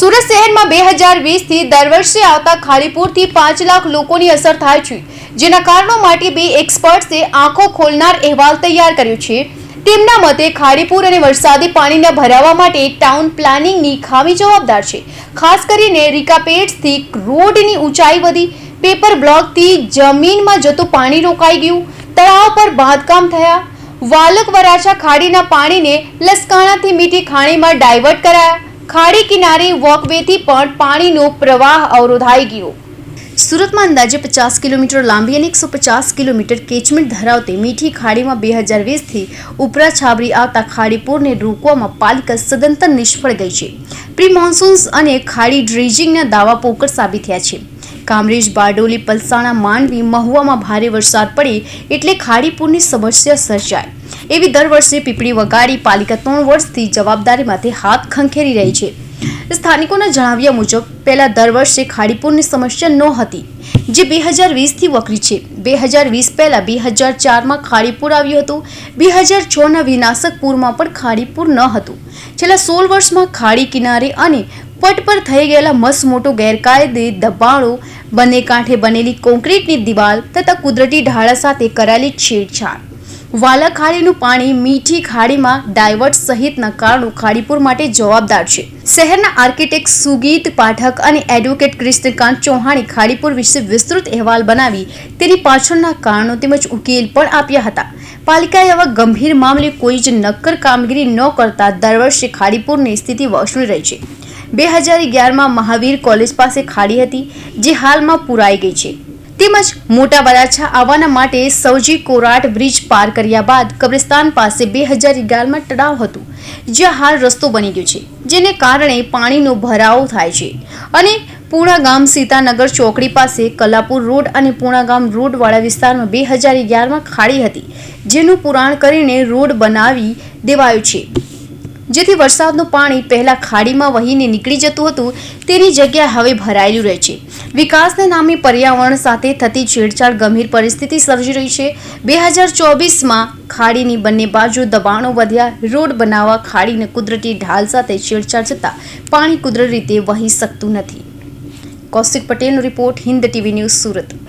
સુરત શહેરમાં બે હજાર વીસથી દર વર્ષે આવતા ખાલીપુરથી પાંચ લાખ લોકોની અસર થાય છે. જેના કારણો માટે બે એક્સપર્ટ્સે આંખો ખોલનાર અહેવાલ તૈયાર કર્યો છે. તેમના મતે ખાડીપુર અને વરસાદી પાણીને ભરાવા માટે ટાઉન પ્લાનિંગની ખામી જવાબદાર છે. ખાસ કરીને રીકાપેટ્સથી રોડની ઊંચાઈ વધી, પેપર બ્લોકથી જમીનમાં જતું પાણી રોકાઈ ગયું, તળાવ પર બાંધકામ થયા, વાલક વરાછા ખાડીના પાણીને લસકાણાથી મીઠી ખાણીમાં ડાયવર્ટ કરાયા ખાડી કિનારે વોકવેથી પણ પાણીનો પ્રવાહ અવરોધાઈ ગયો. સુરતમાં અંદાજે પચાસ કિલોમીટર લાંબી અને એકસો પચાસ કિલોમીટર કેચમેન્ટ ધરાવતી મીઠી ખાડીમાં બે હજાર વીસથી ઉપરા છાબરી આવતા ખાડીપુરને રોકવામાં પાલિકા સદંતર નિષ્ફળ ગઈ છે. પ્રી મોન્સૂન્સ અને ખાડી ડ્રેજિંગના દાવા પોકળ સાબિત થયા છે. કામરેજ, બારડોલી, પલસાણા માંડવી મહુવામાં ભારે વરસાદ પડે એટલે ખાડીપુરની સમસ્યા સર્જાય. એવી દર વર્ષે પીપળી વગાડી પાલિકા ત્રણ વર્ષથી જવાબદારીમાંથી હાથ ખંખેરી રહી છે. સ્થાનિકોના જણાવ્યા મુજબ, પહેલા દર વર્ષે ખાડીપુરની સમસ્યા નહોતી, જે બે હજાર વીસથી વકરી છે. બે હજાર વીસ પહેલાં બે હજાર ચારમાં ખાડીપુર આવ્યું હતું. બે હજાર છના વિનાશક પૂરમાં પણ ખાડીપુર ન હતું. છેલ્લા સોળ વર્ષમાં ખાડી કિનારે અને પટ પર થઈ ગયેલા મસ્ત મોટો ગેરકાયદે દબાણો બંને કાંઠે બનેલી કોન્ક્રીટની દિવાલ તથા કુદરતી ઢાળા સાથે કરાયેલી છેડછાડ. વાલા ખાડીનું પાણી મીઠી ખાડીમાં ડાયવર્ટ સહિતના કારણો ખાડીપુર માટે જવાબદાર છે. શહેરના આર્કિટેક્ટ સુગીત પાઠક અને એડવોકેટ કૃષ્ણકાંત ચૌહાણે ખાડીપુર વિશે વિસ્તૃત અહેવાલ બનાવી તેની પાછળના કારણો તેમજ ઉકેલ પણ આપ્યા હતા. પાલિકાએ આવા ગંભીર મામલે કોઈ જ નક્કર કામગીરી ન કરતા દર વર્ષે ખાડીપુરની સ્થિતિ વસૂલી રહી છે. બે હજાર અગિયારમાં મહાવીર કોલેજ પાસે ખાડી હતી, જે હાલમાં પુરાઈ ગઈ છે. તેમજ મોટા વરાછા આવવાના માટે સૌજી કોરાટ બ્રિજ પાર કર્યા બાદ કબ્રિસ્તાન પાસે બે હજાર અગિયારમાં તળાવ હતું, જ્યાં હાલ રસ્તો બની ગયો છે, જેને કારણે પાણીનો ભરાવો થાય છે. અને પૂણા ગામ સીતાનગર ચોકડી પાસે કલાપુર રોડ અને પૂણા ગામ રોડવાળા વિસ્તારમાં બે હજાર અગિયારમાં ખાડી હતી, જેનું પુરાણ કરીને રોડ બનાવી દેવાયો છે. જેથી વરસાદનું પાણી પહેલા ખાડીમાં વહીને નીકળી જતું હતું, તેની જગ્યા હવે ભરાયેલું રહે છે. વિકાસના નામે પર્યાવરણ સાથે થતી છેડછાડ ગંભીર પરિસ્થિતિ સર્જી રહી છે. બે હજાર ચોવીસમાં ખાડીની બંને બાજુ દબાણો વધ્યા, રોડ બનાવવા ખાડીને કુદરતી ઢાલ સાથે છેડછાડ જતાં પાણી કુદરતી રીતે વહી શકતું નથી. કૌશિક પટેલનો report Hind TV news Surat.